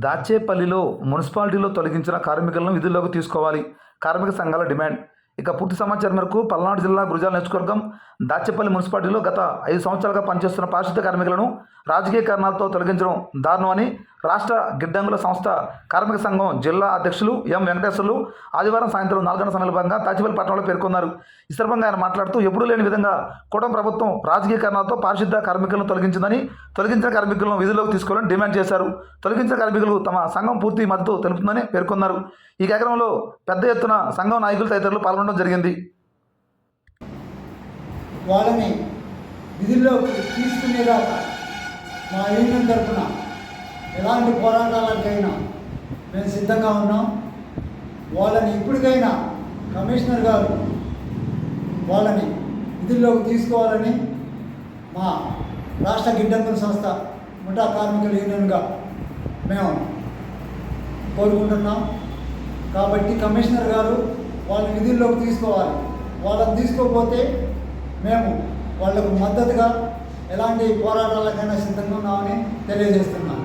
దాచేపల్లిలో మున్సిపాలిటీలో తొలగించిన కార్మికులను విధుల్లోకి తీసుకోవాలి. కార్మిక సంఘాల డిమాండ్. ఇక పూర్తి సమాచారం మేరకు పల్నాడు జిల్లా గురుజాల నియోజకవర్గం దాచేపల్లి మున్సిపాలిటీలో గత ఐదు సంవత్సరాలుగా పనిచేస్తున్న పారిశుద్ధ కార్మికులను రాజకీయ కారణాలతో తొలగించడం దారుణమని రాష్ట్ర గిడ్డంగుల సంస్థ కార్మిక సంఘం జిల్లా అధ్యక్షులు ఎం వెంకటేశ్వర్లు ఆదివారం సాయంత్రం నాలుగు సందర్భంగా తాచిపల్లి పట్టణంలో పేర్కొన్నారు. ఈ సందర్భంగా ఆయన మాట్లాడుతూ ఎప్పుడూ లేని విధంగా కూటమి ప్రభుత్వం రాజకీయ కారణాలతో పారిశుద్ధ కార్మికులను తొలగించిందని తొలగించిన కార్మికులను విధుల్లోకి తీసుకోవాలని డిమాండ్ చేశారు. తొలగించిన కార్మికులు తమ సంఘం పూర్తి మద్దతు తెలుపుతుందని పేర్కొన్నారు. ఈ కార్యక్రమంలో పెద్ద ఎత్తున సంఘం నాయకులు తదితరులు పాల్గొనడం జరిగింది. వాళ్ళని విధుల్లోకి తీసుకునేదాకా మా యూనియన్ తరఫున ఎలాంటి పోరాటాలకైనా మేము సిద్ధంగా ఉన్నాం. వాళ్ళని ఇప్పటికైనా కమిషనర్ గారు వాళ్ళని విధుల్లోకి తీసుకోవాలని మా రాష్ట్ర గిడ్డంగుల సంస్థ ముఠా కార్మికుల యూనియన్గా మేము కోరుకుంటున్నాం. కాబట్టి కమిషనర్ గారు వాళ్ళని విధుల్లోకి తీసుకోవాలి. వాళ్ళని తీసుకోకపోతే మేము వాళ్ళకు మద్దతుగా ఎలాంటి పోరాటాలకైనా సిద్ధంగా ఉన్నామని తెలియజేస్తున్నాం.